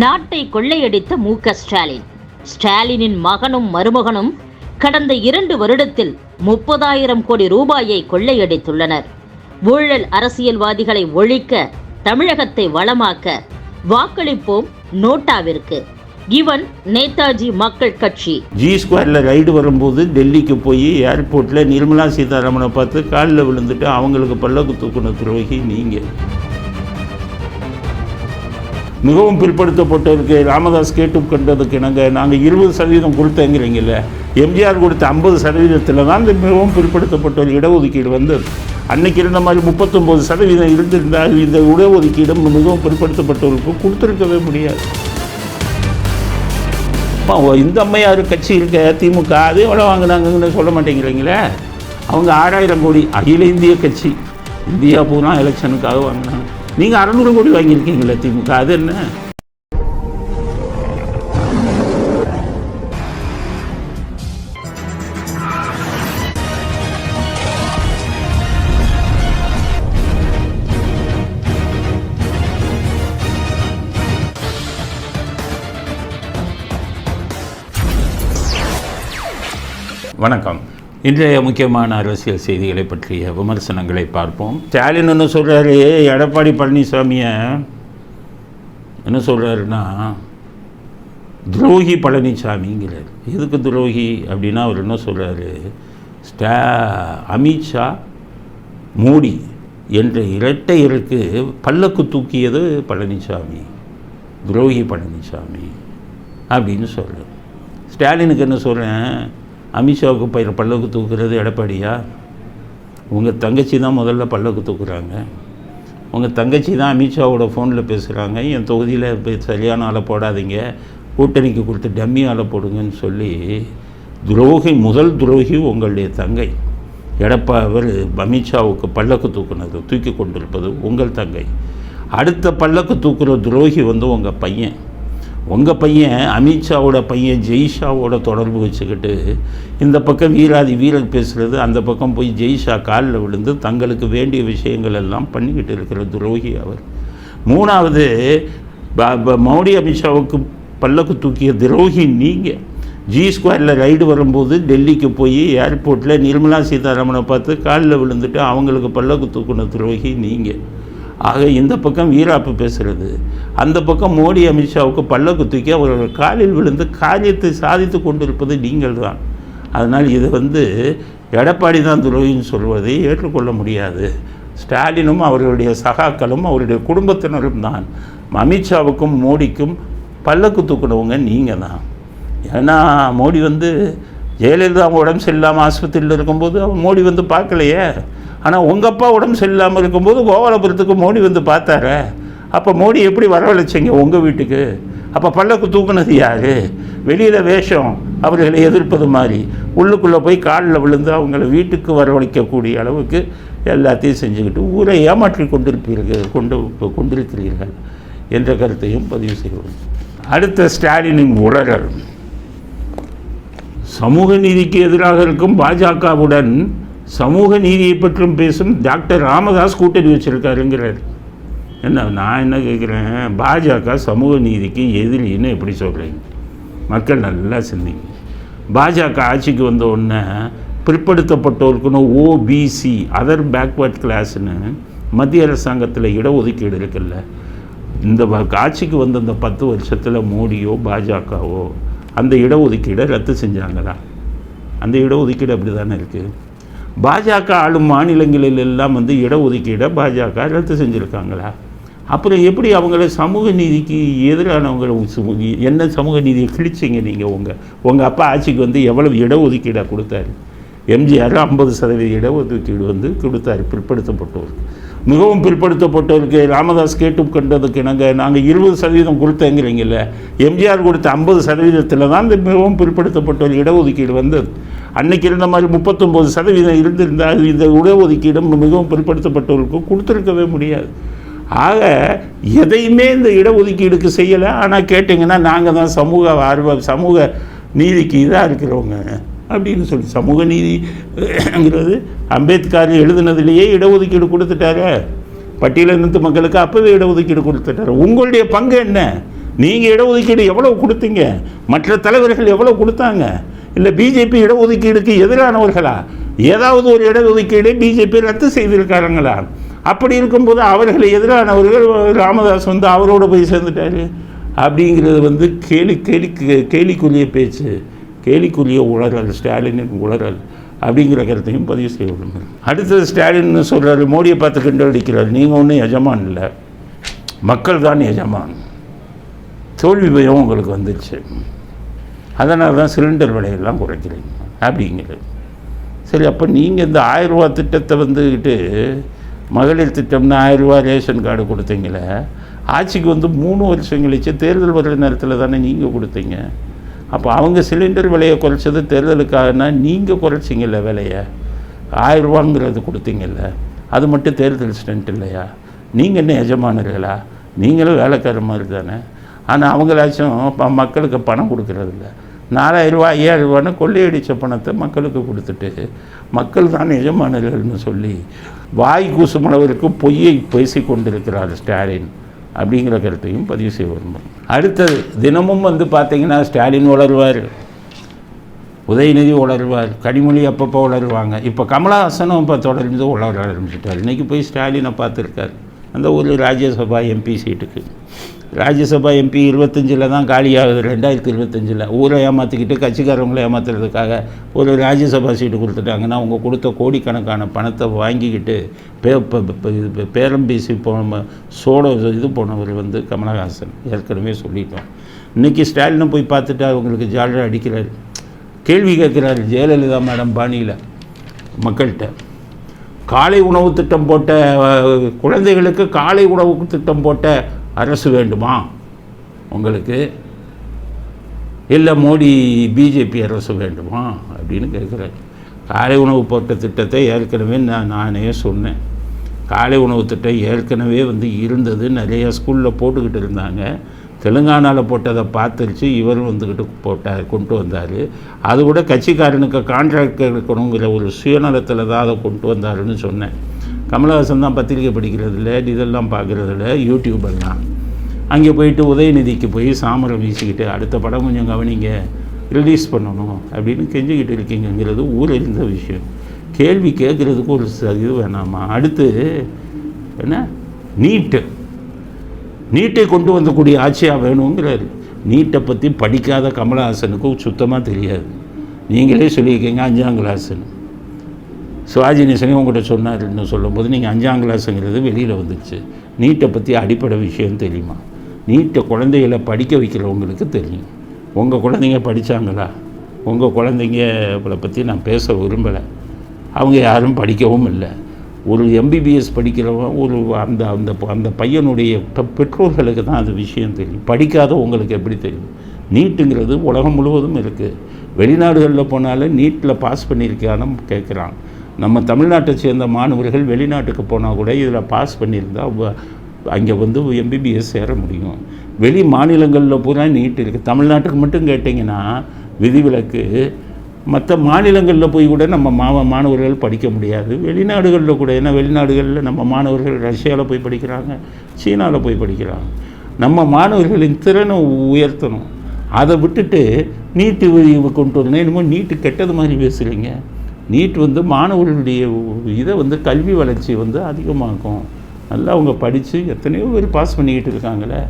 நாட்டை கொள்ளையடித்த மு க ஸ்டாலின். ஸ்டாலினின் மகனும் மருமகனும் கடந்த இரண்டு வருடத்தில் முப்பதாயிரம் கோடி ரூபாயை கொள்ளையடித்துள்ளனர். ஊழல் அரசியல்வாதிகளை ஒழிக்க தமிழகத்தை வளமாக்க வாக்களிப்போம் நோட்டாவிற்கு. இவன் நேதாஜி மக்கள் கட்சி. ஜி ஸ்கொயரில் ரைடு வரும்போது டெல்லிக்கு போய் ஏர்போர்ட்டில் நிர்மலா சீதாராமனை பார்த்து காலில் விழுந்துட்டு அவங்களுக்கு பல்லக்கு தூக்குன துரோகி நீங்கள் மிகவும் பிற்படுத்தப்பட்டவருக்கு ராமதாஸ் கேட்டு கண்டதுக்கு இணங்க நாங்கள் இருபது சதவீதம் கொடுத்தேங்கிறீங்கல்ல. எம்ஜிஆர் கொடுத்த ஐம்பது சதவீதத்தில் தான் இந்த மிகவும் பிற்படுத்தப்பட்டவர் இடஒதுக்கீடு வந்தது. அன்னைக்கு இருந்த மாதிரி முப்பத்தொம்போது சதவீதம் இருந்திருந்தால் இந்த இடஒதுக்கீடும் மிகவும் பிற்படுத்தப்பட்டவருக்கு கொடுத்துருக்கவே முடியாது. இந்த அம்மையார் கட்சி இருக்க திமுக அது எவ்வளோ வாங்கினாங்கன்னு சொல்ல மாட்டேங்கிறீங்களே? அவங்க ஆறாயிரம் கோடி அகில இந்திய கட்சி. இந்தியா பூரா எலெக்ஷனுக்காக வாங்கினாங்க. நீங்கள் அறநூறு கோடி வாங்கியிருக்கீங்களே திமுக அது என்ன? வணக்கம். இன்றைய முக்கியமான அரசியல் செய்திகளை பற்றிய விமர்சனங்களை பார்ப்போம். ஸ்டாலின் என்ன சொல்கிறாரு எடப்பாடி பழனிசாமியை என்ன சொல்கிறாருன்னா துரோகி பழனிசாமிங்கிறார். எதுக்கு துரோகி அப்படின்னா அவர் என்ன சொல்கிறாரு ஸ்டா அமித்ஷா மோடி என்ற இரட்டையருக்கு பல்லக்கு தூக்கியது பழனிசாமி. துரோகி பழனிசாமி அப்படின்னு சொல்கிறார் ஸ்டாலினுக்கு என்ன சொல்கிறேன் அமித்ஷாவுக்கு பயிர் பல்லக்கு தூக்குறது எடப்பாடியா? உங்கள் தங்கச்சி தான் முதல்ல பல்லக்கு தூக்குறாங்க. உங்கள் தங்கச்சி தான் அமித்ஷாவோட ஃபோனில் பேசுகிறாங்க என் தொகுதியில் இப்போ சரியான ஆளை போடாதீங்க. கூட்டணிக்கு கொடுத்து டம்மி ஆளை போடுங்கன்னு சொல்லி துரோகி முதல் துரோகி உங்களுடைய தங்கை. எடப்பா அவர் அமித்ஷாவுக்கு பல்லக்கு தூக்குனது தூக்கி கொண்டிருப்பது உங்கள் தங்கை. அடுத்த பல்லக்கு தூக்குற துரோகி வந்து உங்கள் பையன். உங்கள் பையன் அமித்ஷாவோட பையன் ஜெய்ஷாவோட தொடர்பு வச்சுக்கிட்டு இந்த பக்கம் வீராதி வீரர் பேசுகிறது அந்த பக்கம் போய் ஜெய்ஷா காலில் விழுந்து தங்களுக்கு வேண்டிய விஷயங்கள் எல்லாம் பண்ணிக்கிட்டு இருக்கிற துரோகி அவர். மூணாவது ப- ப- அமித்ஷாவுக்கு பல்லக்கு தூக்கிய துரோகி நீங்கள் ஜி ஸ்கொயரில் ரைடு வரும்போது டெல்லிக்கு போய் ஏர்போர்ட்டில் நிர்மலா சீதாராமனை பார்த்து காலில் விழுந்துட்டு அவங்களுக்கு பல்லக்கு தூக்குன துரோகி நீங்கள் ஆக இந்த பக்கம் வீராப்பு பேசுகிறது அந்த பக்கம் மோடி அமித்ஷாவுக்கு பல்லக்கு தூக்கி அவர்கள் காலில் விழுந்து காரியத்தை சாதித்து கொண்டிருப்பது நீங்கள் தான் அதனால் இது வந்து எடப்பாடி தான் துரோகின்னு சொல்வதை ஏற்றுக்கொள்ள முடியாது. ஸ்டாலினும் அவர்களுடைய சகாக்களும் அவருடைய குடும்பத்தினரும் தான். அமித்ஷாவுக்கும் மோடிக்கும் பல்லக்கு தூக்கினவங்க நீங்கள் தான் ஏன்னா மோடி வந்து ஜெயலலிதா உடம்பு சரியில்லாமல் ஆஸ்பத்திரியில் இருக்கும்போது மோடி வந்து பார்க்கலையே. ஆனால் உங்கள் அப்பா உடம்பு சரியில்லாமல் இருக்கும்போது கோபாலபுரத்துக்கு மோடி வந்து பார்த்தாரே. அப்போ மோடி எப்படி வரவழைச்சிங்க உங்கள் வீட்டுக்கு? அப்போ பல்லக்கு தூக்குனது யார்? வெளியில் வேஷம் அவர்களை எதிர்ப்பது மாதிரி. உள்ளுக்குள்ளே போய் காலில் விழுந்து அவங்கள வீட்டுக்கு வரவழைக்கக்கூடிய அளவுக்கு எல்லாத்தையும் செஞ்சுக்கிட்டு ஊரை ஏமாற்றி கொண்டிருப்பீர்கள் கொண்டு கொண்டிருக்கிறீர்கள் என்ற கருத்தையும் பதிவு செய்வோம். அடுத்த ஸ்டாலினின் உலகர் சமூக நீதிக்கு எதிராக இருக்கும் பாஜகவுடன் சமூக நீதியை பற்றும் பேசும் டாக்டர் ராமதாஸ் கூட்டணி வச்சிருக்காருங்கிறார். என்ன நான் என்ன கேட்குறேன் பாஜக சமூக நீதிக்கு எதிரின்னு எப்படி சொல்கிறீங்க மக்கள் நல்லா சிந்திங்க. பாஜக ஆட்சிக்கு வந்த உடனே பிற்படுத்தப்பட்டோருக்குன்னு ஓபிசி அதர் பேக்வர்ட் கிளாஸ்னு மத்திய அரசாங்கத்தில் இடஒதுக்கீடு இருக்குல்ல. இந்த ஆட்சிக்கு வந்த இந்த பத்து வருஷத்தில் மோடியோ பாஜகவோ அந்த இடஒதுக்கீடை ரத்து செஞ்சாங்களா? அந்த இடஒதுக்கீடு அப்படி தானே இருக்குது பாஜக ஆளும் மாநிலங்களில் எல்லாம் வந்து இடஒதுக்கீடை பாஜக ரத்து செஞ்சுருக்காங்களா? அப்புறம் எப்படி அவங்கள சமூக நீதிக்கு எதிரானவங்களை என்ன சமூக நீதியை கிழிச்சிங்க நீங்கள் உங்கள் உங்கள் அப்பா ஆட்சிக்கு வந்து எவ்வளவு இடஒதுக்கீடாக கொடுத்தாரு? எம்ஜிஆர் ஐம்பது சதவீத இடஒதுக்கீடு வந்து கொடுத்தாரு பிற்படுத்தப்பட்டோர். மிகவும் பிற்படுத்தப்பட்டோருக்கு ராமதாஸ் கேட்டு கண்டதுக்கு நாங்கள் நாங்கள் இருபது சதவீதம் கொடுத்தேங்கிறீங்கல்ல எம்ஜிஆர் கொடுத்த ஐம்பது சதவீதத்தில் தான் இந்த மிகவும் பிற்படுத்தப்பட்டோர் இடஒதுக்கீடு வந்தது. அன்னைக்கு இருந்த மாதிரி முப்பத்தொம்போது சதவீதம் இருந்திருந்தால் இந்த இடஒதுக்கீடும் மிகவும் பிற்படுத்தப்பட்டவருக்கு கொடுத்துருக்கவே முடியாது. ஆக எதையுமே இந்த இடஒதுக்கீடுக்கு செய்யலை. ஆனால் கேட்டிங்கன்னா நாங்கள் தான் சமூக ஆர்வ சமூக நீதிக்கு இதாக இருக்கிறவங்க அப்படின்னு சொல்லி சமூக நீதிங்கிறது அம்பேத்கர் எழுதுனதுலேயே இடஒதுக்கீடு கொடுத்துட்டாரு. பட்டியலினத்து மக்களுக்கு அப்போவே இடஒதுக்கீடு கொடுத்துட்டாரு. உங்களுடைய பங்கு என்ன? நீங்கள் இடஒதுக்கீடு எவ்வளோ கொடுத்தீங்க? மற்ற தலைவர்கள் எவ்வளோ கொடுத்தாங்க? இல்லை பிஜேபி இடஒதுக்கீடுக்கு எதிரானவர்களா? ஏதாவது ஒரு இடஒதுக்கீடை பிஜேபி ரத்து செய்திருக்காருங்களா? அப்படி இருக்கும்போது அவர்கள் எதிரானவர்கள் ராமதாஸ் வந்து அவரோட போய் சேர்ந்துட்டாரு. அப்படிங்கிறது வந்து கேலி கேலி கேலிக்குரிய பேச்சு. கேலிக்குரிய உளறல் ஸ்டாலினின் உளறல் அப்படிங்கிற கருத்தையும் பதிவு செய்ய விரும்புகிறேன் அடுத்தது ஸ்டாலின் சொல்கிறாரு மோடியை பார்த்து கிண்டல் அடிக்கிறார். நீங்கள் ஒன்றும் எஜமான் இல்லை. மக்கள் தான் எஜமான். தோல்வி பயம் உங்களுக்கு வந்துச்சு அதனால தான் சிலிண்டர் விலையெல்லாம் குறைக்கிறீங்க அப்படிங்கிறது. சரி அப்போ நீங்கள் இந்த ஆயிரரூவா திட்டத்தை வந்துக்கிட்டு மகளிர் திட்டம்னு ஆயிரரூவா ரேஷன் கார்டு கொடுத்தீங்களே ஆட்சிக்கு வந்து மூணு வருஷம் கழிச்சு தேர்தல் வர்ற நேரத்தில் தானே நீங்கள் கொடுத்தீங்க. அப்போ அவங்க சிலிண்டர் விலையை குறைச்சது தேர்தலுக்காகனா நீங்கள் குறைச்சிங்கல்ல விலையை? ஆயிரரூவாங்கிறது கொடுத்தீங்கல்ல அது மட்டும் தேர்தல் ஸ்டண்ட் இல்லையா? நீங்கள் என்ன எஜமானர்களா? நீங்களும் வேலைக்கார மாதிரி தானே. ஆனால் அவங்களாச்சும் ப- மக்களுக்கு பணம் கொடுக்கறதில்ல. நாலாயிரரூவா ஐயாயிரரூவான்னு கொள்ளையடித்த பணத்தை மக்களுக்கு கொடுத்துட்டு மக்கள் தான் எஜமானர்கள்னு சொல்லி வாய் கூசுமளவிற்கு பொய்யை பேசி கொண்டிருக்கிறார் ஸ்டாலின் அப்படிங்கிற கருத்தையும் பதிவு செய்ய விரும்புகிறேன் அடுத்தது தினமும் வந்து பார்த்தீங்கன்னா ஸ்டாலின் வளருவார் உதயநிதி உளருவார் கனிமொழி அப்பப்போ உளருவாங்க இப்போ கமலஹாசனும் இப்போ தொடர்ந்து உளர ஆரம்பிச்சிட்டார். இன்றைக்கி போய் ஸ்டாலினை பார்த்துருக்காரு. அந்த ஒரு ராஜ்யசபா எம்பி சீட்டுக்கு. ராஜ்யசபா எம்பி இருபத்தஞ்சில் தான் காலியாகுது ரெண்டாயிரத்தி இருபத்தஞ்சில். ஊரை ஏமாற்றிக்கிட்டு கட்சிக்காரவங்களை ஏமாத்துறதுக்காக ஒரு ராஜ்யசபா சீட்டு கொடுத்துட்டாங்கன்னா அவங்க கொடுத்த கோடிக்கணக்கான பணத்தை வாங்கிக்கிட்டு பே ப- இது பேரம் பேசி போன சோட இது போனவர் வந்து கமலஹாசன் ஏற்கனவே சொல்லிட்டோம். இன்றைக்கி ஸ்டாலினை போய் பார்த்துட்டு அவங்களுக்கு ஜாலியாக அடிக்கிறார். கேள்வி கேட்குறாரு ஜெயலலிதா மேடம் பாணியில் மக்கள்கிட்ட. காலை உணவு திட்டம் போட்ட குழந்தைகளுக்கு காலை உணவு திட்டம் போட்ட அரசு வேண்டுமா? உங்களுக்கு? இல்லை மோடி பிஜேபி அரசு வேண்டுமா? அப்படின்னு கேட்குறாரு. காலை உணவு போட்ட திட்டத்தை ஏற்கனவே நான் நானே சொன்னேன். காலை உணவு திட்டம் ஏற்கனவே வந்து இருந்தது. நிறையா ஸ்கூலில் போட்டுக்கிட்டு இருந்தாங்க. தெலுங்கானாவில் போட்டதை பார்த்துருச்சு. இவர் வந்துக்கிட்டு போட்டார் கொண்டு வந்தார். அது கூட கட்சிக்காரனுக்கு கான்ட்ராக்ட் எடுக்கணுங்கிற ஒரு சுயநலத்தில் தான் அதை கொண்டு வந்தாருன்னு சொன்னேன். கமலஹாசன் தான் பத்திரிக்கை படிக்கிறதில்ல இதெல்லாம் பார்க்குறதில்ல யூடியூப் எல்லாம். அங்கே போயிட்டு உதயநிதிக்கு போய் சாமரம் வீசிக்கிட்டு அடுத்த படம் கொஞ்சம் கவனிங்க ரிலீஸ் பண்ணணும் அப்படின்னு கெஞ்சிக்கிட்டு இருக்கீங்கங்கிறது இருந்த விஷயம். கேள்வி கேட்குறதுக்கு ஒரு இது வேணாமா? அடுத்து என்ன? நீட்டு. நீட்டை கொண்டு வந்தக்கூடிய ஆட்சியாக வேணுங்கிறாரு. நீட்டை பற்றி படிக்காத கமலஹாசனுக்கு சுத்தமாக தெரியாது. நீங்களே சொல்லியிருக்கீங்க அஞ்சாம் கிளாஸ்ன்னு சிவாஜி நேசனே உங்கள்கிட்ட சொன்னார்னு சொல்லும்போது நீங்கள் அஞ்சாம் கிளாஸுங்கிறது வெளியில் வந்துச்சு. நீட்டை பற்றி அடிப்படை விஷயம் தெரியுமா? நீட்டை குழந்தைகளை படிக்க வைக்கிறவங்களுக்கு தெரியும். உங்கள் குழந்தைங்க படித்தாங்களா உங்கள் குழந்தைங்களை பற்றி நான் பேச விரும்பலை. அவங்க யாரும் படிக்கவும் இல்லை. ஒரு எம்பிபிஎஸ் படிக்கிறவன் ஒரு அந்த அந்த அந்த பையனுடைய பெற்றோர்களுக்கு தான் அது விஷயம் தெரியும். படிக்காத உங்களுக்கு எப்படி தெரியும்? நீட்டுங்கிறது உலகம் முழுவதும் இருக்குது வெளிநாடுகளில் போனாலும் நீட்டில் பாஸ் பண்ணியிருக்கான்னு கேட்குறான் நம்ம தமிழ்நாட்டை சேர்ந்த மாணவர்கள் வெளிநாட்டுக்கு போனால் கூட இதில் பாஸ் பண்ணியிருந்தால் அங்கே வந்து எம்பிபிஎஸ் சேர முடியும். வெளி மாநிலங்களில் பூரா நீட் இருக்குது தமிழ்நாட்டுக்கு மட்டும் கேட்டிங்கன்னா விதிவிலக்கு. மற்ற மாநிலங்களில் போய் கூட நம்ம மாவ மாணவர்கள் படிக்க முடியாது. வெளிநாடுகளில் கூட ஏன்னா வெளிநாடுகளில் நம்ம மாணவர்கள் ரஷ்யாவில் போய் படிக்கிறாங்க சீனாவில் போய் படிக்கிறாங்க. நம்ம மாணவர்களின் திறனை உயர்த்தணும். அதை விட்டுட்டு நீட்டு கொண்டு வரணும். என்னமோ நீட்டு கெட்டது மாதிரி பேசுகிறீங்க நீட் வந்து மாணவர்களுடைய இதை வந்து கல்வி வளர்ச்சி வந்து அதிகமாகும். நல்லா அவங்க படித்து எத்தனையோ பேர் பாஸ் பண்ணிக்கிட்டு இருக்காங்களே.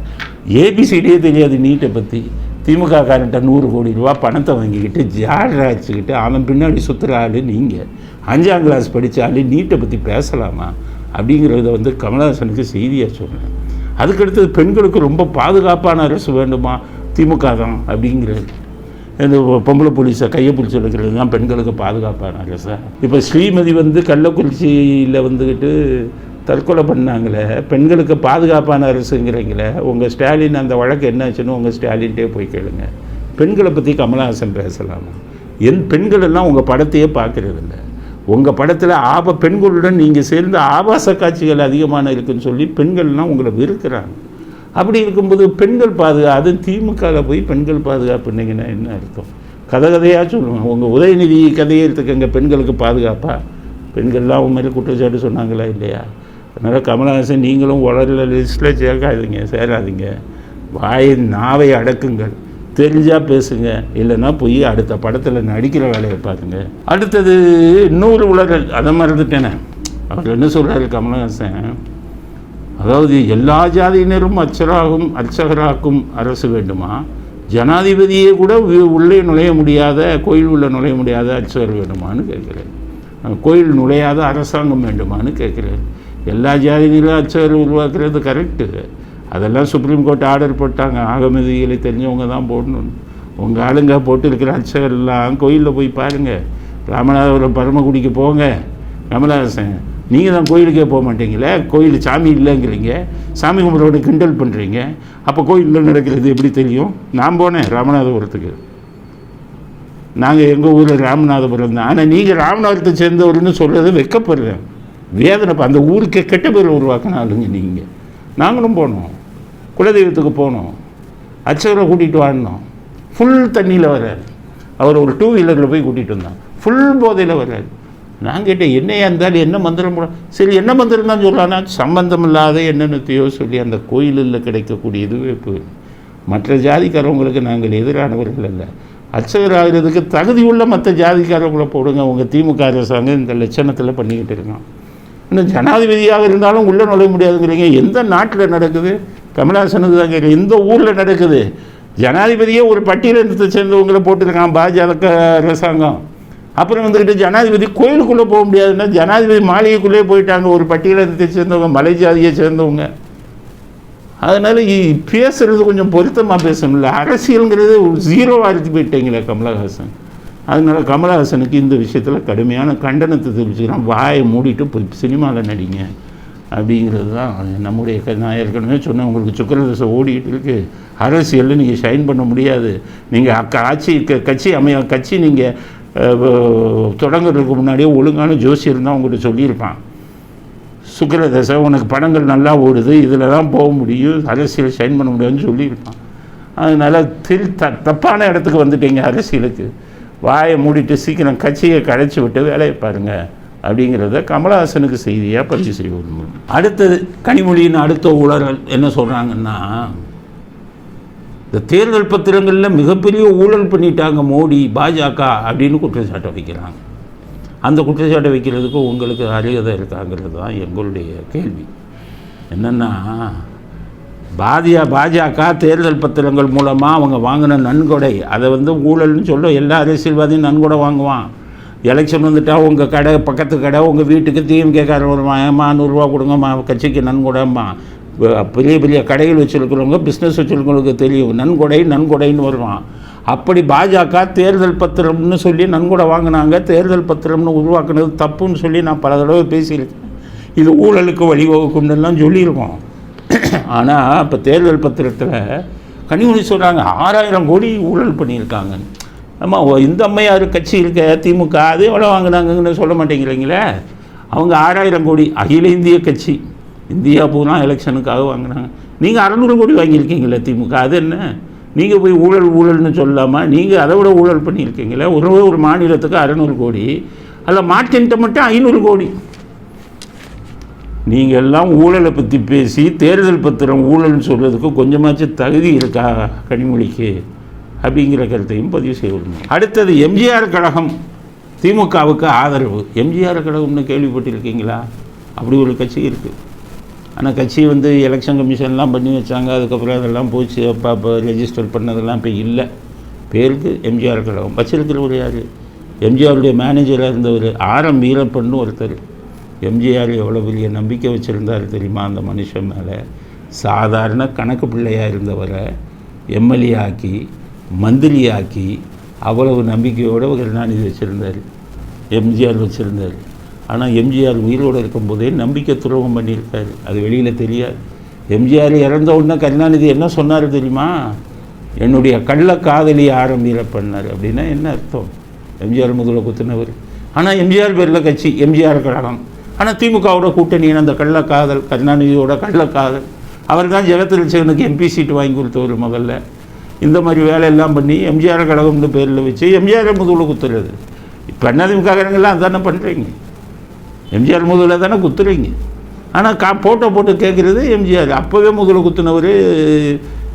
ஏபிசிடியே தெரியாது நீட்டை பற்றி திமுக காரன்ட்ட நூறு கோடி ரூபா பணத்தை வாங்கிக்கிட்டு ஜாடராச்சுக்கிட்டு அவன் பின்னாடி சுற்றுற ஆள் நீங்கள் அஞ்சாம் கிளாஸ் படித்த ஆள் நீட்டை பற்றி பேசலாமா? அப்படிங்கிறத வந்து கமலஹாசனுக்கு செய்தியாக சொன்னேன். அதுக்கடுத்தது பெண்களுக்கு ரொம்ப பாதுகாப்பான அரசு வேண்டுமா? திமுக தான் அப்படிங்கிறது இந்த பொம்பளை போலீஸை கையை பிடிச்சி எடுக்கிறது தான் பெண்களுக்கு பாதுகாப்பான சார். இப்போ ஸ்ரீமதி வந்து கள்ளக்குறிச்சியில் வந்துக்கிட்டு தற்கொலை பண்ணாங்களே பெண்களுக்கு பாதுகாப்பான அரசுங்கிறீங்களே உங்கள் ஸ்டாலின் அந்த வழக்கு என்னாச்சுன்னு உங்கள் ஸ்டாலின்ட்டே போய் கேளுங்க. பெண்களை பற்றி கமலஹாசன் பேசலாமா? என் பெண்கள் எல்லாம் உங்கள் படத்தையே பார்க்கறதில்ல உங்கள் படத்தில் ஆப பெண்களுடன் நீங்கள் சேர்ந்து ஆபாச காட்சிகள் அதிகமான இருக்குன்னு சொல்லி பெண்கள்லாம் உங்களை வெறுக்கிறாங்க. அப்படி இருக்கும்போது பெண்கள் பாதுகா அது திமுகவில் போய் பெண்கள் பாதுகாப்புன்னீங்கன்னா என்ன அர்த்தம்? கதை கதையாக சொல்லுவாங்க உங்கள் உதயநிதி கதையை எடுத்துக்கங்க. பெண்களுக்கு பாதுகாப்பா? பெண்கள்லாம் உண்மையில் மேலே குற்றச்சாட்டு சொன்னாங்களா இல்லையா? அதனால் கமலஹாசன் நீங்களும் வளரல லிஸ்ட்டில் சேர்க்காதீங்க சேராதீங்க. வாயை நாவை அடக்குங்கள். தெரிஞ்சால் பேசுங்க. இல்லைன்னா போய் அடுத்த படத்தில் நடிக்கிற வேலையை பாருங்க. அடுத்தது இன்னொரு உலகல் அதை மறந்துட்டேனே. அவர் என்ன சொல்கிறாரு கமலஹாசன்? அதாவது எல்லா ஜாதியினரும் அச்சராகும் அர்ச்சகராக்கும் அரசு வேண்டுமா? ஜனாதிபதியே கூட உள்ளே நுழைய முடியாத கோயில் உள்ள நுழைய முடியாத அர்ச்சகர் வேண்டுமான்னு கேட்குறேன். கோயில் நுழையாத அரசாங்கம் வேண்டுமான்னு கேட்குறேன். எல்லா ஜாதியினரும் அர்ச்சகர் உருவாக்குறது கரெக்டு அதெல்லாம் சுப்ரீம் கோர்ட் ஆர்டர் போட்டாங்க. ஆகமதிகளை தெரிஞ்சவங்க தான் போடணும். உங்கள் ஆளுங்க போட்டிருக்கிற அர்ச்சகர் எல்லாம் கோயிலில் போய் பாருங்கள் ராமநாதபுரம் பரமக்குடிக்கு போங்க. கமலஹாசன் நீங்கள் தான் கோயிலுக்கே போக மாட்டீங்களே? கோயில் சாமி இல்லைங்கிறீங்க. சாமி கும்பிட்றவனை கிண்டல் பண்ணுறீங்க அப்போ கோயிலில் நடக்கிறது? எப்படி தெரியும்? நான் போனேன் ராமநாதபுரத்துக்கு. நாங்கள் எங்கள் ஊரில் ராமநாதபுரம் தான். ஆனால் நீங்கள் ராமநாதத்தை சேர்ந்தவர்னு சொல்கிறது வெக்கப்படுறேன். வேதனை அந்த ஊருக்கே கெட்ட பேர் உருவாக்கின ஆளுங்க நீங்கள் நாங்களும் போனோம். குலதெய்வத்துக்கு போனோம். அர்ச்சகரை கூட்டிகிட்டு வாடினோம் ஃபுல் தண்ணியில் வர்றாரு. அவர் ஒரு டூ வீலரில் போய் கூட்டிகிட்டு வந்தான். ஃபுல் போதையில் வர்றாரு. நான் கேட்டேன் என்னையா இருந்தாலும் என்ன மந்திரம் போட சரி என்ன மந்திரம் தான் சொல்லலாம்னா சம்பந்தம் இல்லாத என்னென்னத்தையோ சொல்லி அந்த கோயிலில் கிடைக்கக்கூடிய இதுவே மற்ற ஜாதிக்காரவங்களுக்கு நாங்கள் எதிரானவர்கள் அல்ல. அர்ச்சகர் ஆகிறதுக்கு தகுதியுள்ள மற்ற ஜாதிக்காரவங்களை போடுங்க. உங்கள் திமுக அரசாங்கம் இந்த லட்சணத்தில் பண்ணிக்கிட்டு இருக்கான் இன்னும் ஜனாதிபதியாக இருந்தாலும் உள்ளே நுழைய முடியாதுங்கிறீங்க. எந்த நாட்டில் நடக்குது? கமலஹாசனுக்கு தான் கேட்குறேன் எந்த ஊரில் நடக்குது? ஜனாதிபதியே ஒரு பட்டியலினத்தை சேர்ந்தவங்களை போட்டிருக்கான் பாஜக அரசாங்கம். அப்புறம் வந்துக்கிட்டு ஜனாதிபதி கோயிலுக்குள்ளே போக முடியாதுன்னா ஜனாதிபதி மாளிகைக்குள்ளே போயிட்டாங்க. ஒரு பட்டியலத்தை சேர்ந்தவங்க மலை ஜாதியை சேர்ந்தவங்க. அதனால் பேசுகிறது கொஞ்சம் பொருத்தமாக பேசணும்ல. அரசியலுங்கிறது ஜீரோ அறுத்து போயிட்டீங்களே கமலஹாசன். அதனால கமலஹாசனுக்கு இந்த விஷயத்தில் கடுமையான கண்டனத்தை தெரிவிச்சுக்கிறான். வாயை மூடிட்டு போய் சினிமாவில் நடிங்க. அப்படிங்கிறது தான் நம்முடைய க- நான் ஏற்கனவே சொன்னேன். உங்களுக்கு சுக்கரதசை ஓடிட்டு இருக்கு. அரசியலில் நீங்கள் ஷைன் பண்ண முடியாது. நீங்கள் ஆட்சி க- கட்சி அமைய கட்சி நீங்கள் தொடங்குறதுக்கு முன்னாடியே ஒழுங்கான ஜோசியர் இருந்தால் உங்கள்கிட்ட சொல்லியிருப்பான். சுக்கிரதசை உனக்கு படங்கள் நல்லா ஓடுது இதில் தான் போக முடியும் அரசியல் சைன் பண்ண முடியும்னு சொல்லியிருப்பான். அதனால் திரு த தப்பான இடத்துக்கு வந்துட்டீங்க அரசியலுக்கு. வாயை மூடிட்டு சீக்கிரம் கட்சியை கழைச்சி விட்டு வேலையை பாருங்கள் அப்படிங்கிறத கமலஹாசனுக்கு செய்தியாக பதிவு செய்ய அடுத்தது கனிமொழியின் அடுத்த ஊழல் என்ன சொல்கிறாங்கன்னா இந்த தேர்தல் பத்திரங்களில் மிகப்பெரிய ஊழல் பண்ணிட்டாங்க மோடி பாஜக அப்படின்னு குற்றச்சாட்டை வைக்கிறாங்க. அந்த குற்றச்சாட்டை வைக்கிறதுக்கு உங்களுக்கு அருகதை இருக்காங்கிறது தான் எங்களுடைய கேள்வி. என்னென்னா பாதியா பாஜக தேர்தல் பத்திரங்கள் மூலமாக அவங்க வாங்கின நன்கொடை அதை வந்து ஊழல்னு சொல்ல எல்லா அரசியல்வாதியும் நன்கொடை வாங்குவான். எலெக்ஷன் வந்துட்டால் உங்கள் கடை பக்கத்து கடை உங்கள் வீட்டுக்கு டிஎம்கேக்காரன் வருவான் ஏமா நூறுரூவா கொடுங்கம்மா கட்சிக்கு நன்கொடைம்மா. பெரிய பெரிய கடைகள் வச்சுருக்கிறவங்க பிஸ்னஸ் வச்சுருக்கிறவங்களுக்கு தெரியும். நன்கொடை நன்கொடைன்னு வருவான். அப்படி பாஜக தேர்தல் பத்திரம்னு சொல்லி நன்கொடை வாங்கினாங்க. தேர்தல் பத்திரம்னு உருவாக்குனது தப்புன்னு சொல்லி நான் பல தடவை பேசியிருக்கேன். இது ஊழலுக்கு வழிவகுக்கும்னுலாம் சொல்லியிருக்கோம். ஆனால் இப்போ தேர்தல் பத்திரத்தில் கனிமொழி சொல்கிறாங்க ஆறாயிரம் கோடி ஊழல் பண்ணியிருக்காங்க ஆமாம் ஓ, இந்த அம்மையார் கட்சி இருக்க திமுக அது எவ்வளோ வாங்கினாங்கன்னு சொல்ல மாட்டேங்கிறீங்களே? அவங்க ஆறாயிரம் கோடி அகில இந்திய கட்சி. இந்தியா பூரா எலெக்ஷனுக்காக வாங்கினாங்க நீங்கள் அறநூறு கோடி வாங்கியிருக்கீங்களே திமுக அது என்ன? நீங்கள் போய் ஊழல் ஊழல்னு சொல்லாமல் நீங்கள் அதை விட ஊழல் பண்ணியிருக்கீங்களே? ஒரு ஒரு மாநிலத்துக்கு அறநூறு கோடி அதில் மாற்றின்ட்ட மட்டும் ஐநூறு கோடி. நீங்கள் எல்லாம் ஊழலை பற்றி பேசி தேர்தல் பத்திரம் ஊழல்னு சொல்கிறதுக்கு கொஞ்சமாச்சும் தகுதி இருக்கா கனிமொழிக்கு? அப்படிங்கிற கருத்தையும் பதிவு செய்யணும் அடுத்தது எம்ஜிஆர் கழகம். திமுகவுக்கு ஆதரவு. எம்ஜிஆர் கழகம்னு கேள்விப்பட்டிருக்கீங்களா? அப்படி ஒரு கட்சி இருக்குது ஆனால் கட்சி வந்து எலெக்ஷன் கமிஷன்லாம் பண்ணி வச்சாங்க. அதுக்கப்புறம் அதெல்லாம் போச்சு. அப்போ அப்போ ரெஜிஸ்டர் பண்ணதெல்லாம் இப்போ இல்லை. பேருக்கு எம்ஜிஆர் கழகம் வச்சிருக்கிறவர் யார்? எம்ஜிஆருடைய மேனேஜராக இருந்தவர். ஆரம் வீரப்பண்ணு ஒருத்தர். எம்ஜிஆர் எவ்வளோ பெரிய நம்பிக்கை வச்சுருந்தார் தெரியுமா? அந்த மனுஷன் மேலே. சாதாரண கணக்கு பிள்ளையாக இருந்தவரை எம்எல்ஏ ஆக்கி மந்திரி ஆக்கி அவ்வளவு நம்பிக்கையோடு கருணாநிதி வச்சுருந்தார். எம்ஜிஆர் வச்சுருந்தார். ஆனால் எம்ஜிஆர் உயிரோடு இருக்கும்போதே நம்பிக்கை துரோகம் பண்ணியிருக்காரு. அது வெளியில் தெரியாது. எம்ஜிஆர் இறந்த உடனே கருணாநிதி என்ன சொன்னார் தெரியுமா? என்னுடைய கள்ள காதலியை ஆரம்பிர பண்ணார். அப்படின்னா என்ன அர்த்தம்? எம்ஜிஆர் முதல்ல குத்துனவர். ஆனால் எம்ஜிஆர் பேரில் கட்சி எம்ஜிஆர் கழகம். ஆனால் திமுகவோட கூட்டணியின் அந்த கள்ள காதல் கருணாநிதியோட கள்ள காதல். அவர் தான் ஜெகத்லட்சகனுக்கு எம்பி சீட்டு வாங்கி கொடுத்தவர் முதல்ல. இந்த மாதிரி வேலையெல்லாம் பண்ணி எம்ஜிஆர் கழகம்னு பேரில் வச்சு எம்ஜிஆர் முதல்ல குத்துறது. இப்போ அதிமுககாரங்கெல்லாம் அதுதானே பண்ணுறீங்க எம்ஜிஆர் முதல்ல தானே குத்துறீங்க. ஆனால் கா ஃபோட்டோ போட்டு கேட்குறது எம்ஜிஆர். அப்போவே முதல்ல குத்துனவர்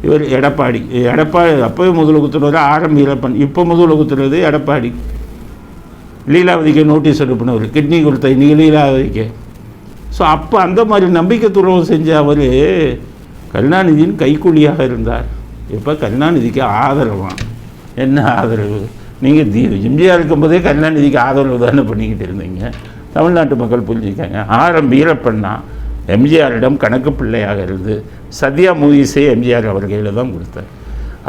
இவர் எடப்பாடி. எடப்பாடி அப்போவே முதல்ல குத்துனவர் ஆரம் வீரப்பன். இப்போ முதல்ல குத்துறது எடப்பாடி. லீலாவதிக்கு நோட்டீஸ் அனுப்பினவர். கிட்னி கொடுத்த இன்னைக்கு லீலாவதிக்கு. ஸோ அப்போ அந்த மாதிரி நம்பிக்கை துறவு செஞ்ச அவர் கருணாநிதியின் கைக்கூலியாக இருந்தார். இப்போ கருணாநிதிக்கு ஆதரவான் என்ன ஆதரவு? நீங்கள் தி எம்ஜிஆர் இருக்கும்போதே கருணாநிதிக்கு ஆதரவு தானே பண்ணிக்கிட்டு இருந்தீங்க. தமிழ்நாட்டு மக்கள் புரிஞ்சுக்காங்க ஆரம் வீரப்பண்ணா எம்ஜிஆரிடம் கணக்கு பிள்ளையாக இருந்து சத்யா மூவிஸே எம்ஜிஆர் அவர் கையில் தான் கொடுத்தார்.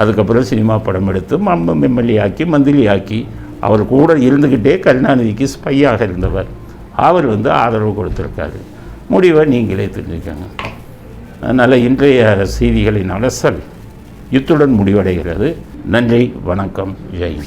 அதுக்கப்புறம் சினிமா படம் எடுத்து மம்ம எம்எல்ஏ ஆக்கி மந்திரி ஆக்கி அவர் கூட இருந்துக்கிட்டே கருணாநிதிக்கு ஸ்பையாக இருந்தவர். அவர் வந்து ஆதரவு கொடுத்துருக்காரு. முடிவை நீங்களே தெரிஞ்சுக்கோங்க. அதனால் இன்றைய செய்திகளின் அலசல் இத்துடன் முடிவடைகிறது. நன்றி வணக்கம் ஜெய்